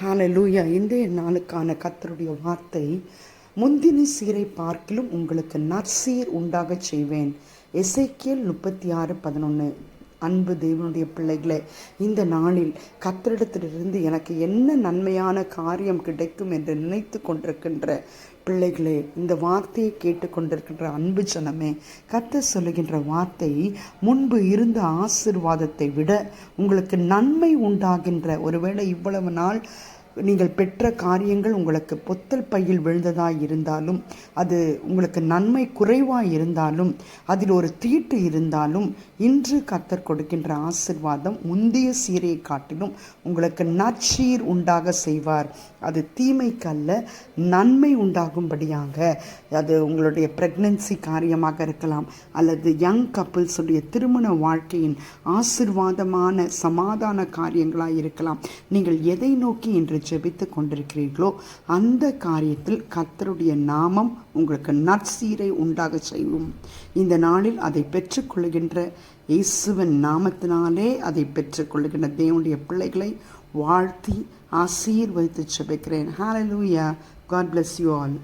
ஹாலலூயா இன்றைய நாளுக்கான கத்தருடைய வார்த்தை முந்தின சீரை பார்க்கிலும் உங்களுக்கு நற்சீர் உண்டாகச் செய்வேன். எசேக்கியேல் முப்பத்தி ஆறு பதினொன்று அன்பு தேவனுடைய பிள்ளைகளே இந்த நாளில் கத்தரிடத்திலிருந்து எனக்கு என்ன நன்மையான காரியம் கிடைக்கும் என்று நினைத்து கொண்டிருக்கின்ற பிள்ளைகளே இந்த வார்த்தையை கேட்டுக்கொண்டிருக்கின்ற அன்பு ஜனமே கத்த சொல்லுகின்ற வார்த்தை முன்பு இருந்த ஆசிர்வாதத்தை விட உங்களுக்கு நன்மை உண்டாகின்ற ஒருவேளை இவ்வளவு நாள் நீங்கள் பெற்ற காரியங்கள் உங்களுக்கு பொத்தல் பையில் விழுந்ததாக இருந்தாலும் அது உங்களுக்கு நன்மை குறைவாக இருந்தாலும் அதில் ஒரு தீட்டு இருந்தாலும் இன்று கத்தர் கொடுக்கின்ற ஆசிர்வாதம் முந்தைய சீரையை காட்டிலும் உங்களுக்கு நற்சீர் உண்டாக செய்வார். அது தீமைக்கல்ல நன்மை உண்டாகும்படியாக. அது உங்களுடைய பிரெக்னன்சி காரியமாக இருக்கலாம் அல்லது யங் கப்புள்ஸுடைய திருமண வாழ்க்கையின் ஆசிர்வாதமான சமாதான காரியங்களாக இருக்கலாம். நீங்கள் எதை நோக்கி இன்று ஜெபித்து கொண்டிருக்கிறீர்களோ அந்த காரியத்தில் கத்தருடைய நாமம் உங்களுக்கு நற்சீரை உண்டாக செய்யும். இந்த நாளில் அதை பெற்றுக்கொள்கின்ற இயேசுவின் நாமத்தினாலே அதை பெற்றுக்கொள்கின்ற தேவனுடைய பிள்ளைகளை வாழ்த்தி ஆசீர்வதித்து ஜெபிக்கிறேன் hallelujah God bless you all